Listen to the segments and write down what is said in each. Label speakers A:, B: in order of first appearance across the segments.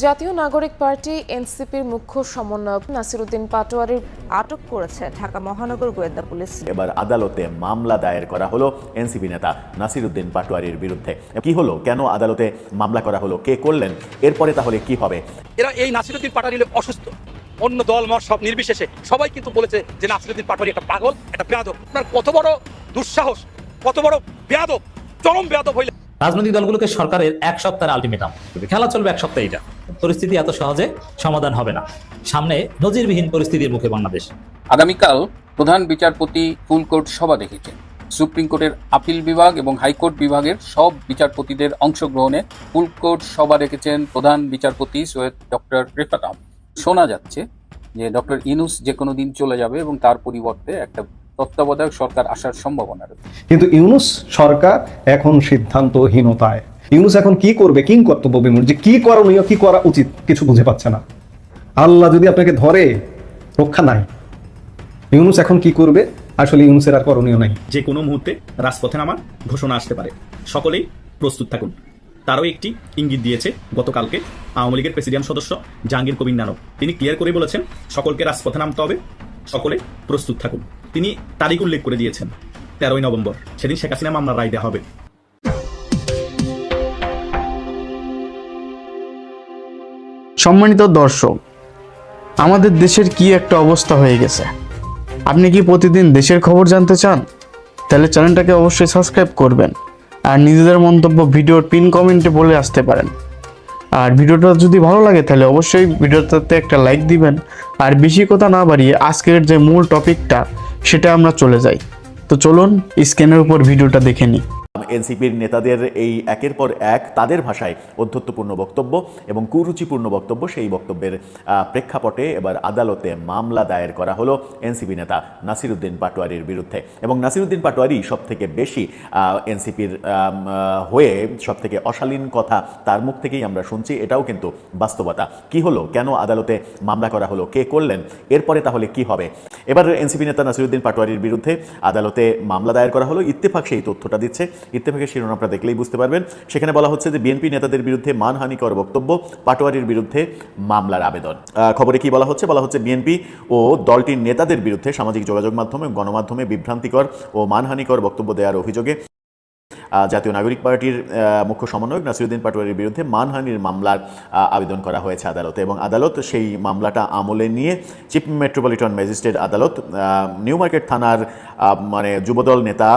A: জাতীয় নাগরিক পার্টি এনসিপির মুখ্য সমন্বয়ক নাসিরুদ্দিন পাটোয়ারির
B: আটক করেছে ঢাকা মহানগর গোয়েন্দা পুলিশ।
C: এবার আদালতে মামলা দায়ের করা হলো এনসিপি নেতা নাসিরুদ্দিন পাটোয়ারির বিরুদ্ধে। কি হলো? কেন আদালতে মামলা করা হলো? কে করলেন? এরপরে তাহলে কি হবে?
D: এরা এই নাসিরুদ্দিন হলো অসুস্থ। অন্য দল মত সব নির্বিশেষে। সবাই কিন্তু বলেছে যে নাসিরুদ্দিন পাটোয়ারি একটা পাগল একটা বেয়াদব। আপনার কত বড় দুঃসাহস কত বড় বেয়াদব চরম বেয়াদব হইলে।
E: রাজনৈতিক দলগুলোকে সরকারের এক সপ্তাহের আলটিমেটাম। খেলা চলবে এক সপ্তাহ এটা। পরিস্থিতি এত সহজে সমাধান হবে না। সামনে নজিরবিহীন পরিস্থিতির মুখে বাংলাদেশ।
F: আগামীকাল প্রধান বিচারপতি ফুল কোর্ট সভা দেখেছেন সুপ্রিম কোর্টের আপিল বিভাগ এবং হাইকোর্ট বিভাগের সব বিচারপতিদের অংশগ্রহণে ফুল কোর্ট সভা রেখেছেন প্রধান বিচারপতি সৈয়দ ডক্টর রেফাত আহমেদ। শোনা যাচ্ছে যে ডক্টর ইনুস যে কোনো দিন চলে যাবে এবং তার পরিবর্তে একটা তত্ত্বাবধায়ক সরকার আসার সম্ভাবনা রয়েছে।
G: কিন্তু ইউনুস সরকার এখন সিদ্ধান্তহীনতায়। ইউনুস এখন কি করবে, কিং কর্তব্য বিমূর যে কি করণীয়, কি করা উচিত, কিছু বুঝে পাচ্ছে না। আল্লাহ যদি আপনাকে ধরে, রক্ষা নাই। ইউনুস এখন কি করবে? আসলে ইউনুসের আর করণীয় নাই।
H: যে কোনো মুহূর্তে রাজপথে নামার ঘোষণা আসতে পারে। সকলেই প্রস্তুত থাকুন। তারও একটি ইঙ্গিত দিয়েছে গতকালকে আওয়ামী লীগের প্রেসিডিয়াম সদস্য জাহাঙ্গীর কবির নানক। তিনি ক্লিয়ার করে বলেছেন, সকলকে রাজপথে নামতে হবে, সকলে প্রস্তুত থাকুন। তিনি তারিখ উল্লেখ করে দিয়েছেন, তেরোই নভেম্বর। সেদিন শেখ হাসিনা মামলার রায় দেওয়া হবে।
I: সম্মানিত দর্শক, আমাদের দেশের কি একটা অবস্থা হয়ে গেছে? আপনি কি প্রতিদিন দেশের খবর জানতে চান? তাহলে চ্যানেলটাকে অবশ্যই সাবস্ক্রাইব করবেন আর নিজেদের মন্তব্য ভিডিওর পিন কমেন্টে বলে আসতে পারেন। আর ভিডিওটা যদি ভালো লাগে, তাহলে অবশ্যই ভিডিওটাতে একটা লাইক দিবেন। আর বেশি কথা না বাড়িয়ে আজকের যে মূল টপিকটা, সেটা আমরা চলে যাই। তো চলুন স্ক্যানের উপর ভিডিওটা দেখে নিই।
C: এনসিপির নেতাদের এই একের পর এক তাদের ভাষায় অধ্যত্বপূর্ণ বক্তব্য এবং কুরুচিপূর্ণ বক্তব্য সেই বক্তব্যের প্রেক্ষাপটে এবার আদালতে মামলা দায়ের করা হলো এনসিপি নেতা নাসিরুদ্দিন পাটোয়ারির বিরুদ্ধে। এবং নাসিরুদ্দিন পাটোয়ারি সব থেকে বেশি এনসিপির হয়ে সব থেকে অশালীন কথা তার মুখ থেকেই আমরা শুনছি, এটাও কিন্তু বাস্তবতা। কি হলো? কেন আদালতে মামলা করা হলো? কে করলেন? এরপরে তাহলে কি হবে? এবার এনসিপি নেতা নাসিরুদ্দিন পাটোয়ারির বিরুদ্ধে আদালতে মামলা দায়ের করা হলো। ইত্তেফাক সেই তথ্যটা দিচ্ছে। ইত্তেফাকের শিরোনামটা দেখলেই বুঝতে পারবেন। সেখানে বলা হচ্ছে যে বিএনপি নেতাদের বিরুদ্ধে মানহানিকর বক্তব্য, পাটোয়ারির বিরুদ্ধে মামলার আবেদন। খবরে কি বলা হচ্ছে? বলা হচ্ছে বিএনপি ও দলটির নেতাদের বিরুদ্ধে সামাজিক যোগাযোগ মাধ্যমে গণমাধ্যমে বিভ্রান্তিকর ও মানহানিকর বক্তব্য দেওয়ার অভিযোগে জাতীয় নাগরিক পার্টির মুখ্য সমন্বয়ক নাসিরুদ্দিন পাটোয়ারির বিরুদ্ধে মানহানির মামলার আবেদন করা হয়েছে আদালতে এবং আদালত সেই মামলাটা আমলে নিয়ে চিফ মেট্রোপলিটন ম্যাজিস্ট্রেট আদালত নিউ মার্কেট থানার মানে যুবদল নেতা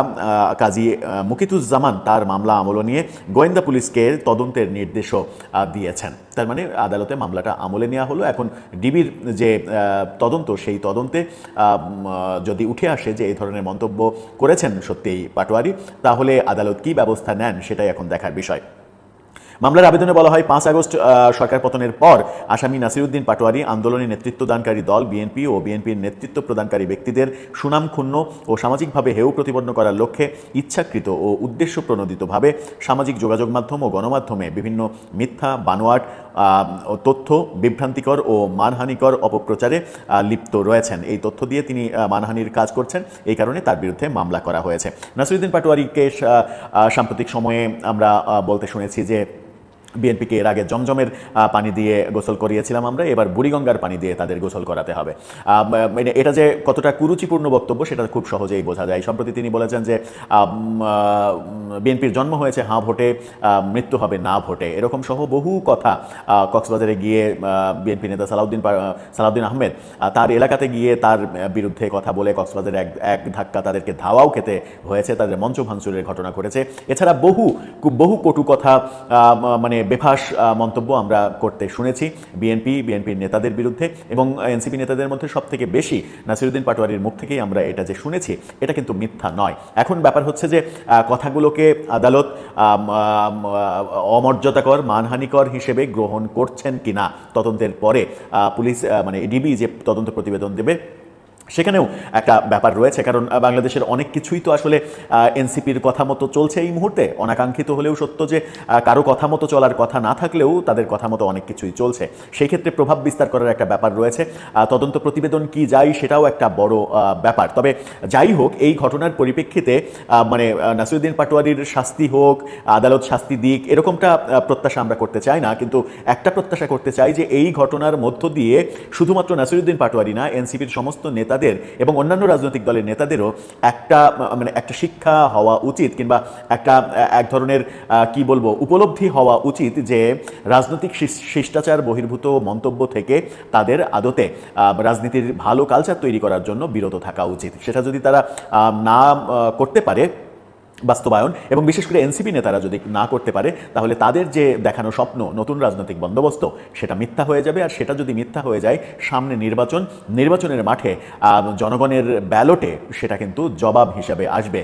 C: কাজী মুকিতুজ্জামান তার মামলা আমলে নিয়ে গোয়েন্দা পুলিশকে তদন্তের নির্দেশও দিয়েছেন। তার মানে আদালতে মামলাটা আমলে নেওয়া হলো। এখন ডিবির যে তদন্ত সেই তদন্তে যদি উঠে আসে যে এই ধরনের মন্তব্য করেছেন সত্যিই পাটোয়ারি, তাহলে আদালত কী ব্যবস্থা নেন সেটাই এখন দেখার বিষয়। মামলার আবেদনে বলা হয়, পাঁচ আগস্ট সরকার পতনের পর আসামি নাসিরুদ্দিন পাটোয়ারি আন্দোলনে নেতৃত্বদানকারী দল, বিএনপি ও বিএনপির নেতৃত্ব প্রদানকারী ব্যক্তিদের সুনাম ক্ষুণ্ণ ও সামাজিকভাবে হেউ প্রতিপন্ন করার লক্ষ্যে ইচ্ছাকৃত ও উদ্দেশ্য প্রণোদিতভাবে সামাজিক যোগাযোগ মাধ্যম ও গণমাধ্যমে বিভিন্ন মিথ্যা, বানোয়াট তথ্য বিভ্রান্তিকর ও মানহানিকর অপপ্রচারে লিপ্ত রয়েছেন। এই তথ্য দিয়ে তিনি মানহানির কাজ করছেন। এই কারণে তার বিরুদ্ধে মামলা করা হয়েছে। নাসিরুদ্দিন পাটোয়ারিকে সাম্প্রতিক সময়ে আমরা বলতে শুনেছি যে বিএনপিকে এর আগে জমজমের পানি দিয়ে গোসল করিয়েছিলাম আমরা এবার বুড়িগঙ্গার পানি দিয়ে তাদের গোসল করাতে হবে। মানে এটা যে কতটা কুরুচিপূর্ণ বক্তব্য সেটা খুব সহজেই বোঝা যায়। সম্প্রতি তিনি বলেছেন যে বিএনপির জন্ম হয়েছে হাঁ ভোটে মৃত্যু হবে না ভোটে। এরকম সহ বহু কথা কক্সবাজারে গিয়ে বিএনপি নেতা সালাউদ্দিন সালাউদ্দিন আহমেদ আহ, তার এলাকাতে গিয়ে তার বিরুদ্ধে কথা বলে কক্সবাজারে এক এক ধাক্কা তাদেরকে ধাওয়াও খেতে হয়েছে তাদের মঞ্চ ভাঙচুরের ঘটনা ঘটেছে। এছাড়া বহু বহু কটু কথা আহ, মানে বেফাস মন্তব্য আমরা করতে শুনেছি বিএনপি বিএনপির নেতাদের বিরুদ্ধে এবং এনসিপি নেতাদের মধ্যে সব থেকে বেশি নাসিরুদ্দিন পাটোয়ারির মুখ থেকেই আমরা এটা যে শুনেছি, এটা কিন্তু মিথ্যা নয়। এখন ব্যাপার হচ্ছে যে কথাগুলোকে আদালত অমর্যাদাকর, মানহানিকর হিসেবে গ্রহণ করছেন কিনা তদন্তের পরে পুলিশ মানে ডিবি যে তদন্ত প্রতিবেদন দেবে সেখানেও একটা ব্যাপার রয়েছে, কারণ বাংলাদেশের অনেক কিছুই তো আসলে এনসিপির কথা মতো চলছে এই মুহূর্তে। অনাকাঙ্ক্ষিত হলেও সত্য যে কারও কথা মতো চলার কথা না থাকলেও তাদের কথা মতো অনেক কিছুই চলছে। সেই ক্ষেত্রে প্রভাব বিস্তার করার একটা ব্যাপার রয়েছে। তদন্ত প্রতিবেদন কি যাই সেটাও একটা বড় ব্যাপার। তবে যাই হোক, এই ঘটনার পরিপ্রেক্ষিতে মানে নাসিরুদ্দিন পাটোয়ারির শাস্তি হোক, আদালত শাস্তি দিক, এরকমটা প্রত্যাশা আমরা করতে চাই না। কিন্তু একটা প্রত্যাশা করতে চাই যে, এই ঘটনার মধ্য দিয়ে শুধুমাত্র নাসিরুদ্দিন পাটোয়ারি না, এনসিপির সমস্ত নেতাদের এবং অন্যান্য রাজনৈতিক দলের নেতাদেরও একটা মানে একটা শিক্ষা হওয়া উচিত কিংবা একটা, এক ধরনের কি বলব, উপলব্ধি হওয়া উচিত যে রাজনৈতিক শিষ্টাচার বহির্ভূত মন্তব্য থেকে তাদের আদতে রাজনীতির ভালো কালচার তৈরি করার জন্য বিরত থাকা উচিত। সেটা যদি তারা না করতে পারে বাস্তবায়ন এবং বিশেষ করে এনসিপি নেতারা যদি না করতে পারে, তাহলে তাদের যে দেখানো স্বপ্ন, নতুন রাজনৈতিক বন্দোবস্ত, সেটা মিথ্যা হয়ে যাবে। আর সেটা যদি মিথ্যা হয়ে যায়, সামনে নির্বাচন, নির্বাচনের মাঠে জনগণের ব্যালটে সেটা কিন্তু জবাব হিসাবে আসবে।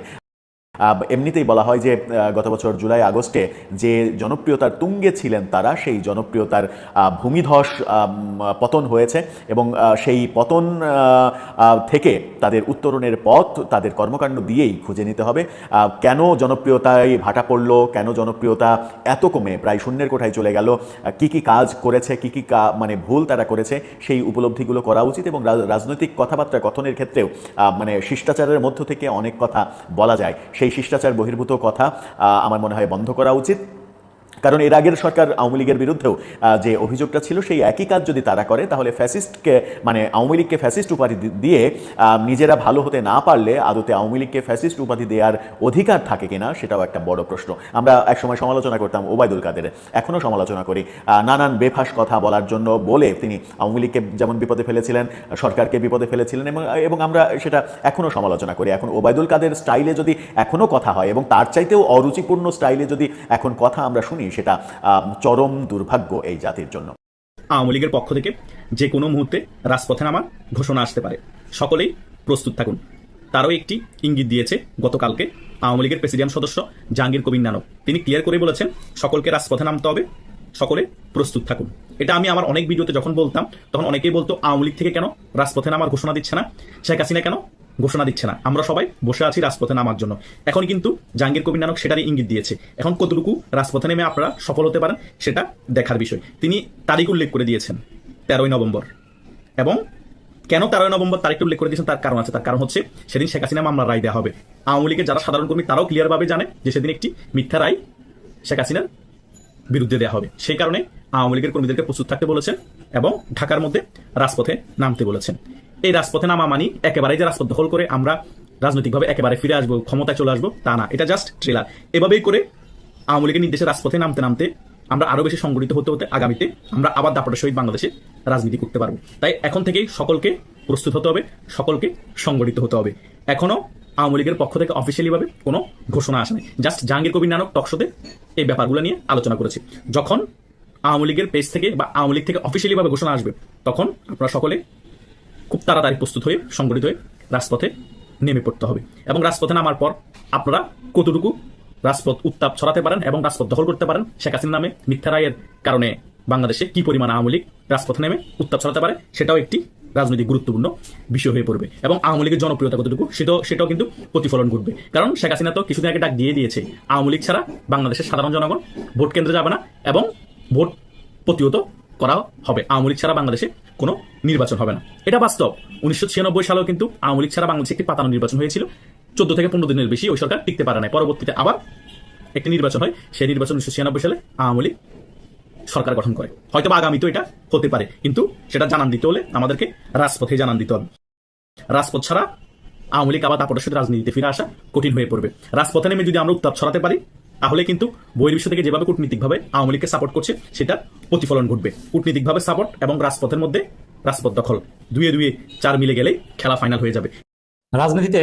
C: এমনিতেই বলা হয় যে গত বছর জুলাই, আগস্টে যে জনপ্রিয়তার তুঙ্গে ছিলেন তারা, সেই জনপ্রিয়তার ভূমিধস পতন হয়েছে এবং সেই পতন থেকে তাদের উত্তরণের পথ তাদের কর্মকাণ্ড দিয়েই খুঁজে নিতে হবে। কেন জনপ্রিয়তায় ভাটা পড়ল? কেন জনপ্রিয়তা এত কমে? প্রায় শূন্যের কোঠায় চলে গেল। কি কি কাজ করেছে? কি কা- মানে ভুল তারা করেছে? সেই উপলব্ধিগুলো করা উচিত এবং রাজনৈতিক কথাবার্তা, কথনের ক্ষেত্রেও মানে শিষ্টাচারের মধ্য থেকে অনেক কথা বলা যায়। সেই শিষ্টাচার বহির্ভূত কথা আমার মনে হয় বন্ধ করা উচিত। কারণ এর আগের সরকার আওয়ামী লীগের বিরুদ্ধেও যে অভিযোগটা ছিল সেই একই কাজ যদি তারা করে, তাহলে ফ্যাসিস্টকে মানে আওয়ামী লীগকে ফ্যাসিস্ট উপাধি দিয়ে নিজেরা ভালো হতে না পারলে আদতে আওয়ামী লীগকে ফ্যাসিস্ট উপাধি দেওয়ার অধিকার থাকে কিনা, সেটাও একটা বড় প্রশ্ন। আমরা একসময় সমালোচনা করতাম ওবায়দুল কাদের এখনও সমালোচনা করি। নানান বেফাস কথা বলার জন্য বলে তিনি আওয়ামী লীগকে যেমন বিপদে ফেলেছিলেন, সরকারকে বিপদে ফেলেছিলেন এবং এবং আমরা সেটা এখনও সমালোচনা করি। এখন ওবায়দুল কাদের স্টাইলে যদি এখনও কথা হয় এবং তার চাইতেও অরুচিপূর্ণ স্টাইলে যদি এখন কথা আমরা শুনি সেটা চরম দুর্ভাগ্য এই জাতির জন্য।
H: আওয়ামী লীগের পক্ষ থেকে যে কোনো মুহূর্তে রাজপথে নামার ঘোষণা আসতে পারে। সকলেই প্রস্তুত থাকুন। তারও একটি ইঙ্গিত দিয়েছে গতকালকে আওয়ামী লীগের প্রেসিডিয়াম সদস্য জাহাঙ্গীর কবির নানক। তিনি ক্লিয়ার করে বলেছেন, সকলকে রাজপথে নামতে হবে, সকলে প্রস্তুত থাকুন। এটা আমি আমার অনেক ভিডিওতে যখন বলতাম, তখন অনেকেই বলতো, আওয়ামী লীগ থেকে কেন রাজপথে নামার ঘোষণা দিচ্ছে না? শেখ হাসিনা কেন ঘোষণা দিচ্ছে না। আমরা সবাই বসে আছি রাজপথে নামার জন্য। এখন কিন্তু জাহাঙ্গীর কবির নানক সেটারই ইঙ্গিত দিয়েছে। এখন কতটুকু রাজপথে নেমে আপনারা সফল হতে পারেন সেটা দেখার বিষয়। তিনি তারিখ উল্লেখ করে দিয়েছেন, তেরোই নভেম্বর। এবং কেন তেরোই নভেম্বর তারিখটা উল্লেখ করে দিয়েছেন তার কারণ আছে। তার কারণ হচ্ছে সেদিন শেখ হাসিনা মামলার রায় দেওয়া হবে। আওয়ামী লীগের যারা সাধারণ কর্মী তারাও ক্লিয়ারভাবে জানে যে সেদিন একটি মিথ্যা রায় শেখ হাসিনার বিরুদ্ধে দেওয়া হবে। সেই কারণে আওয়ামী লীগের কর্মীদেরকে প্রস্তুত থাকতে বলেছেন এবং ঢাকার মধ্যে রাজপথে নামতে বলেছেন। এই রাজপথে নামা মানি একেবারেই যে রাজপথ দখল করে আমরা রাজনৈতিকভাবে একেবারে ফিরে আসব, ক্ষমতায় চলে আসব, তা না। এটা জাস্ট ট্রেলার এভাবেই করে আওয়ামী লীগের নির্দেশে রাজপথে নামতে নামতে আমরা আরও বেশি সংগঠিত হতে হতে আগামীতে আমরা আবার দাপটের সহিত বাংলাদেশে রাজনীতি করতে পারব। তাই এখন থেকেই সকলকে প্রস্তুত হতে হবে, সকলকে সংগঠিত হতে হবে। এখনও আওয়ামী লীগের পক্ষ থেকে অফিসিয়ালি ভাবে কোনো ঘোষণা আসে নাই। জাস্ট জাহাঙ্গীর কবির নানক টকশোতে এই ব্যাপারগুলো নিয়ে আলোচনা করেছে। যখন আওয়ামী লীগের পেজ থেকে বা আওয়ামী লীগ থেকে অফিসিয়ালি ভাবে ঘোষণা আসবে, তখন আপনারা সকলে খুব তাড়াতাড়ি প্রস্তুত হয়ে, সংগঠিত হয়ে রাজপথে নেমে পড়তে হবে। এবং রাজপথে নামার পর আপনারা কতটুকু রাজপথ উত্তাপ ছড়াতে পারেন এবং রাজপথ দখল করতে পারেন, শেখ হাসিনার নামে মিথ্যা রায়ের কারণে বাংলাদেশে কি পরিমাণ আওয়ামী লীগ রাজপথে নেমে উত্তাপ ছড়াতে পারে, সেটাও একটি রাজনৈতিক গুরুত্বপূর্ণ বিষয় হয়ে পড়বে। এবং আওয়ামী লীগের জনপ্রিয়তা কতটুকু, সেটাও সেটাও কিন্তু প্রতিফলন ঘটবে। কারণ শেখ হাসিনা তো কিছুদিন আগে ডাক দিয়ে দিয়েছে, আওয়ামী লীগ ছাড়া বাংলাদেশের সাধারণ জনগণ ভোট কেন্দ্রে যাবে না এবং ভোট প্রতিহত করা হবে। আওয়ামী লীগ ছাড়া বাংলাদেশে কোনো নির্বাচন হবে না। এটা বাস্তব। উনিশশো ছিয়ানব্বই সালেও কিন্তু আওয়ামী লীগ ছাড়া বাংলাদেশে একটি পাতানো নির্বাচন হয়েছিল। চোদ্দ থেকে পনেরো দিনের বেশি ওই সরকার টিকতে পারে না পরবর্তীতে আবার একটি নির্বাচন হয়। সেই নির্বাচন উনিশশো ছিয়ানব্বই সালে আওয়ামী লীগ সরকার গঠন করে। হয়তো বা আগামী তো এটা হতে পারে। কিন্তু সেটা জানান দিতে হলে আমাদেরকে রাজপথে জানান দিতে হবে। রাজপথ ছাড়া আওয়ামী লীগ আবার দাপটের সাথে রাজনীতিতে ফিরে আসা কঠিন হয়ে পড়বে। রাজপথে নেমে যদি আমরা উত্তাপ ছড়াতে পারি তাহলে কিন্তু বহির্বিশ্ব থেকে যেভাবে কূটনীতিকভাবে আওয়ামী লীগকে সাপোর্ট করছে সেটা প্রতিফলন ঘটবে। কূটনীতিকভাবে সাপোর্ট এবং রাজপথের মধ্যে রাজপথ দখল। দুয়ে দুয়ে চার মিলে গেলেই খেলা ফাইনাল হয়ে যাবে।
E: রাজনীতিতে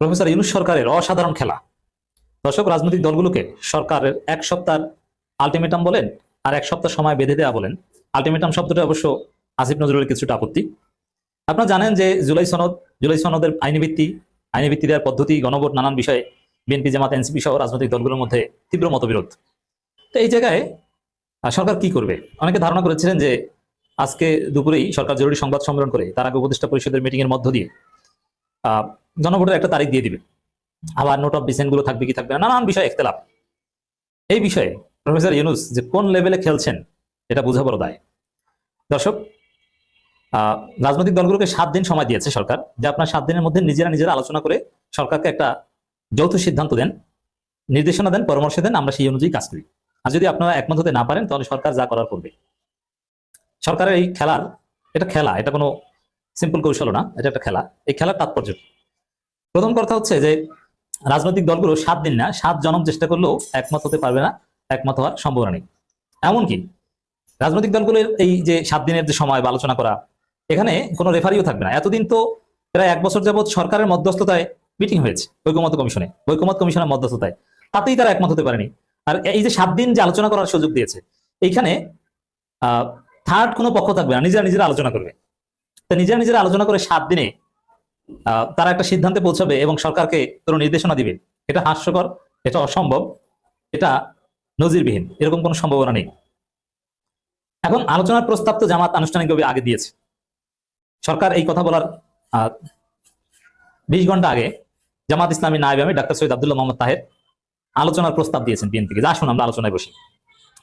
E: প্রফেসর ইউনুস সরকারের অসাধারণ খেলা। দর্শক, রাজনৈতিক দলগুলোকে সরকারের এক সপ্তাহ আলটিমেটাম বলেন আর এক সপ্তাহ সময় বেঁধে দেওয়া বলেন। আলটিমেটাম শব্দটা অবশ্য আসিফ নজরুলের কিছুটা আপত্তি। আপনারা জানেন যে জুলাই সনদ, জুলাই সনদের আইনি ভিত্তি আইনি ভিত্তি দেওয়ার পদ্ধতি, গণভোট, নানান বিষয়ে বিএনপি, জামাত, এনসিপি সহ রাজনৈতিক দলগুলোর মধ্যে তীব্র মতবিরোধ। তো এই জায়গায় সরকার কি করবে? অনেকে ধারণা করেছিলেন যে আজকে দুপুরেই সরকার জরুরি সংবাদ সম্মেলন করে, তার আগে উপদেষ্টা পরিষদের মিটিং এর মধ্য দিয়ে গণভোটের একটা তারিখ দিয়ে দিবে। আবার নোট অফ ডিসেন্টগুলো থাকবে কি থাকবে না, নানান বিষয় একতলাপ। এই বিষয়ে প্রফেসর ইউনুস যে কোন লেভেলে খেলছেন, এটা বোঝা বড় দায়। দর্শক রাজনৈতিক দলগুলোকে সাত দিন সময় দিয়েছে সরকার, যে আপনার সাত দিনের মধ্যে নিজেরা নিজেরা আলোচনা করে সরকারকে একটা যৌথ সিদ্ধান্ত দেন, নির্দেশনা দেন, পরামর্শ দেন, আমরা সেই অনুযায়ী কাজ করি। আর যদি আপনারা একমত হতে না পারেন, তাহলে সরকার যা করার করবে। সরকারের এই খেলার, এটা খেলা, এটা কোনো সিম্পল কৌশল না, এটা একটা খেলা। এই খেলার তাৎপর্য প্রথম কথা হচ্ছে যে, রাজনৈতিক দলগুলো সাত দিন না, সাত জনম চেষ্টা করলেও একমত হতে পারবে না, একমত হওয়ার সম্ভাবনা নেই। এমনকি রাজনৈতিক দলগুলোর এই যে সাত দিনের যে সময় আলোচনা করা, এখানে কোনো রেফারিও থাকবে না। এতদিন তো প্রায় এক বছর যাবৎ সরকারের মধ্যস্থতায় মিটিং হয়েছে ঐকমত কমিশনে ঐকমত কমিশনের মধ্যস্থতায়। তাতেই তারা একমত হতে পারেনি। আর এই যে সাত দিন যে আলোচনা করার সুযোগ দিয়েছে, এইখানে থার্ড কোনো পক্ষ থাকবে না, নিজেরা নিজেরা আলোচনা করবে। তো নিজেরা নিজেরা আলোচনা করে সাত দিনে তারা একটা সিদ্ধান্তে পৌঁছাবে এবং সরকারকে কোনো নির্দেশনা দিবে। এটা হাস্যকর, এটা অসম্ভব, এটা নজিরবিহীন, এরকম কোনো সম্ভাবনা নেই। এখন আলোচনার প্রস্তাব তো জামাত আনুষ্ঠানিকভাবে আগে দিয়েছে। সরকার এই কথা বলার বিশ ঘণ্টা আগে জামাত ইসলামী নায়েব আমি ডাক্তার সৈয়দ আব্দুল্লাহ মোহাম্মদ তাহের আলোচনার প্রস্তাব দিয়েছেন বিএনপিকে যা আসুন আমরা আলোচনায় বসি।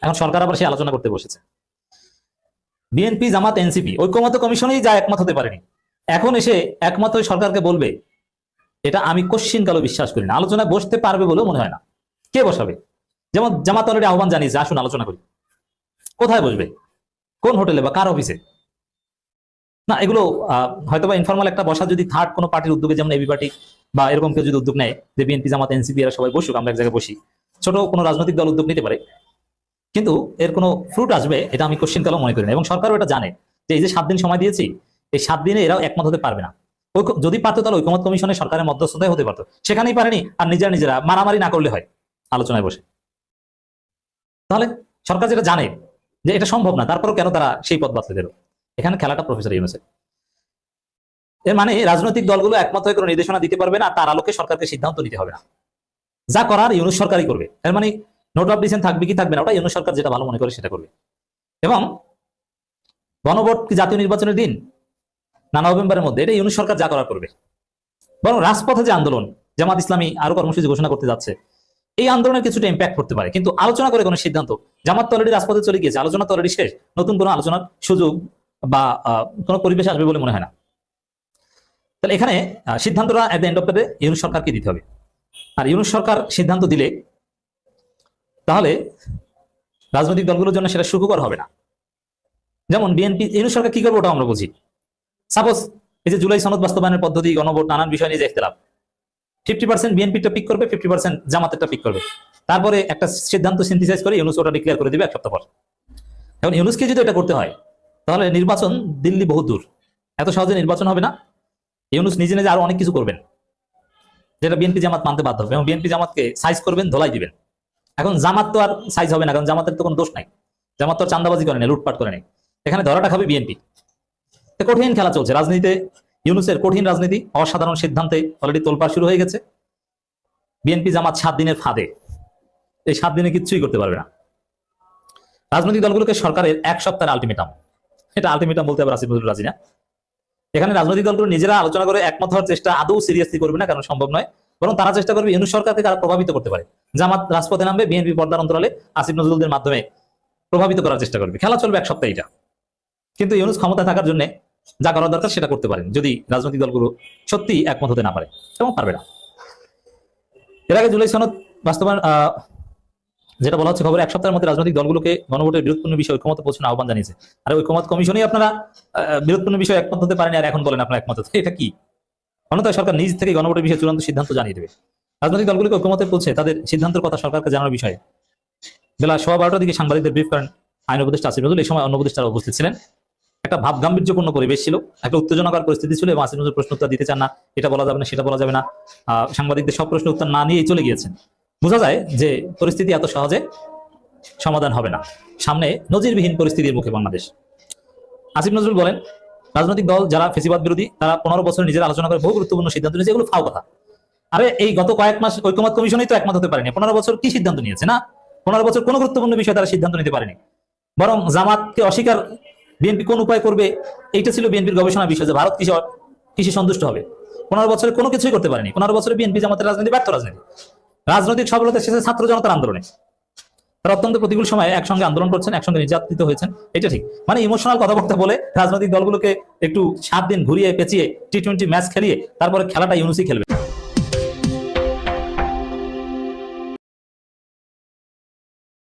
E: এখন সরকার আবার সেই আলোচনা করতে বসেছে। বিএনপি, জামাত, এনসিপি ঐক্যমত কমিশনেই যা একমত হতে পারেনি। এখন এসে একমত সরকারকে বলবে, এটা আমি কোশ্চিন কালো বিশ্বাস করি না। আলোচনায় বসতে পারবে বলেও মনে হয় না। কে বসাবে? যেমন জামাত অলরেডি আহ্বান জানিয়েছে, আসুন আলোচনা করি। কোথায় বসবে? কোন হোটেলে বা কার অফিসে? না, এগুলো হয়তোবা ইনফরমাল একটা বসা যদি থার্ড কোনো পার্টির উদ্যোগে, যেমন এবি পার্টি বা এরকম কেউ যদি উদ্যোগ নেয় যে বিএনপি জামাত এনসিপি এরা সবাই বসুক, আমরা এক জায়গায় বসি। ছোট কোনো রাজনৈতিক দল উদ্যোগ নিতে পারে। কিন্তু এর কোনো ফ্রুট আসবে এটা আমি কোশ্চিন কালো মনে করি না। এবং সরকারও এটা জানে যে এই যে সাত দিন সময় দিয়েছি, এই সাত দিনে এরাও একমত হতে পারবে না। যদি পারতো তাহলে ঐকমত কমিশনে সরকারের মধ্যস্থতায় হতে পারতো। সেখানেই পারেনি আর নিজেরা নিজেরা মারামারি না করলে হয় আলোচনায় বসে। তাহলে সরকার যেটা জানে যে এটা সম্ভব না, তারপরও কেন তারা সেই পথ বাতলে দিল? এখানে খেলাটা প্রফেসর ইউনুসের এর মানে রাজনৈতিক দলগুলো একমাত্র কোনো নির্দেশনা দিতে পারবে না তার আলোকে সরকারকে সিদ্ধান্ত নিতে হবে না। যা করার ইউনুস সরকারই করবে। এর মানে নোট অফ ডিসেন্ট থাকবে কি থাকবে না ওটা ইউনুস সরকার যেটা ভালো মনে করে সেটা করবে। এবং গণভোট কি জাতীয় নির্বাচনের দিন না নভেম্বরের মধ্যে? এটা ইউনুস সরকার যা করার করবে। বরং রাজপথে যে আন্দোলন, জামাত ইসলামী আরও কর্মসূচি ঘোষণা করতে যাচ্ছে, এই আন্দোলনের কিছুটা ইম্প্যাক্ট করতে পারে। কিন্তু আলোচনা করে কোনো সিদ্ধান্ত, জামাত তো অলরেডি রাজপথে চলে গিয়েছে, আলোচনা তো অলরেডি শেষ। নতুন কোনো আলোচনার সুযোগ বা কোনো পরিবেশ আসবে বলে মনে হয় না। তাহলে এখানে সিদ্ধান্তটা at the end of the day Yunus সরকারকে দিতে হবে। আর ইউনুস সরকার সিদ্ধান্ত দিলে তাহলে রাজনৈতিক দলগুলোর জন্য সেটা সুখকর হবে না। যেমন বিএনপি ইউনুস সরকার কি করবে ওটা আমরা বুঝি সাপোজ এই যে জুলাই সনদ বাস্তবায়নের পদ্ধতি, গণভোট, নানান বিষয় নিয়ে যে ইখতলাফ। ফিফটি পার্সেন্ট বিএনপিটা পিক করবে ফিফটি পার্সেন্ট জামাতেরটা পিক করবে। তারপরে একটা সিদ্ধান্ত সিন্থিসাইজ করে ইউনুস ওটা ডিক্লেয়ার করে দিবে এক সপ্তাহ পর। এখন ইউনুসকে যদি এটা করতে হয়, তাহলে নির্বাচন দিল্লি বহু দূর। এত সহজে নির্বাচন হবে না। ইউনুস নিজে নিজে আরও অনেক কিছু করবেন। যেটা বিএনপি জামাত মানতে বাধ্য হবে। এবং বিএনপি জামাতকে সাইজ করবেন, ধোলাই দিবেন। এখন জামাত তো আর সাইজ হবে না, কারণ জামাতের তো কোনো দোষ নাই। জামাত তো চান্দাবাজি করে নেই, লুটপাট করে নেই। এখানে ধরাটা খাবে বিএনপি। কঠিন খেলা চলছে। রাজনীতিতে ইউনুসের কঠিন রাজনীতি, অসাধারণ সিদ্ধান্তে অলরেডি তোলপাড় শুরু হয়ে গেছে। বিএনপি জামাত সাত দিনের ফাঁদে। এই সাত দিনে কিচ্ছুই করতে পারবে না। রাজনৈতিক দলগুলোকে সরকারের এক সপ্তাহের আলটিমেটাম এটা আলটিমেটাম বলতে আবার আসিফ রাজি না। এখানে রাজনৈতিক দলগুলো নিজেরা আলোচনা করে একমত হওয়ার চেষ্টা আদৌ সিরিয়াসলি করবে না, কারণ সম্ভব নয়। বরং তারা চেষ্টা করবে ইউনুস সরকারকে তারা প্রভাবিত করতে পারে। জামাত রাজপথে নামবে, বিএনপি পর্দার অন্তরালে আসিফ নজরুলদের মাধ্যমে প্রভাবিত করার চেষ্টা করবে। খেলা চলবে এক সপ্তাহ এটা। কিন্তু ইউনুস ক্ষমতা থাকার জন্য যা করার দরকার সেটা করতে পারেন, যদি রাজনৈতিক দলগুলো সত্যি একমত হতে না পারে এবং পারবে না। এর আগে জুলাই সনদ বাস্তবায়ন যেটা বলা হচ্ছে খবর এক সপ্তাহের মধ্যে রাজনৈতিক দলগুলোকে গণভোটের বিরোধপূর্ণ বিষয়ে ঐক্যমত পৌঁছানোর আহ্বান জানিয়েছে। আর ঐক্যমত কমিশনেই আপনারা বিরোধপূর্ণ বিষয়ে একমত হতে পারেন, আর এখন বলেন আপনারা একমত এটা কি? অন্যথায় সরকার নিজ থেকে গণভোটের বিষয়ে চূড়ান্ত সিদ্ধান্ত জানিয়ে দেবে। রাজনৈতিক দলগুলিকে ঐক্যমতে পৌঁছে তাদের সিদ্ধান্তের কথা সরকারকে জানানোর বিষয়ে। বেলা সোয়া বারোটার দিকে সাংবাদিকদের ব্রিফ করেন আইন উপদেষ্টা আসিফ নজরুল। এই সময় অন্য উপদেষ্টারা উপস্থিত ছিলেন। একটা ভাব গাম্ভীর্যপূর্ণ পরিবেশ ছিল, একটা উত্তেজনাকর পরিস্থিতি ছিল এবং আসিফ নজরুল প্রশ্ন উত্তর দিতে চান না, এটা বলা যাবে না, সেটা বলা যাবে না। সাংবাদিকদের সব প্রশ্ন উত্তর না নিয়েই চলে গিয়েছেন। বোঝা যায় যে পরিস্থিতি এত সহজে সমাধান হবে না। সামনে নজিরবিহীন পরিস্থিতির মুখে বাংলাদেশ। আসিফ নজরুল বলেন, রাজনৈতিক দল যারা ফেসিবাদ বিরোধী, তারা পনেরো বছর নিজেরা আলোচনা করে বহু গুরুত্বপূর্ণ সিদ্ধান্ত নিয়েছে, এগুলো ফাও কথা। আরে এই গত কয়েক মাস ঐক্যমত কমিশনই তো একমত হতে পারেনি। পনেরো বছর কি সিদ্ধান্ত নিয়েছে, না? পনেরো বছর কোনো গুরুত্বপূর্ণ বিষয়ে তারা সিদ্ধান্ত নিতে পারেনি। বরং জামাতকে অস্বীকার বিএনপি কোন উপায় করবে, এইটা ছিল বিএনপির গবেষণা বিষয় যে ভারত কৃষি কৃষি সন্তুষ্ট হবে। পনেরো বছরে কোনো কিছুই করতে পারেনি। পনেরো বছরে বিএনপি জামাতের রাজনীতি ব্যর্থ রাজনীতি। রাজনৈতিক সফলতা শেষে ছাত্র জনতার আন্দোলনে। তারা অত্যন্ত প্রতিকূল সময়ে একসঙ্গে আন্দোলন করছেন, একসঙ্গে নির্যাতিত হয়েছেন। এটা ঠিক। মানে ইমোশনাল কথাবার্তা বলে রাজনৈতিক দলগুলোকে একটু সাত দিন ঘুরিয়ে পেঁচিয়ে টি টোয়েন্টি ম্যাচ খেলিয়ে তারপরে খেলাটা ইউনুসি খেলবে।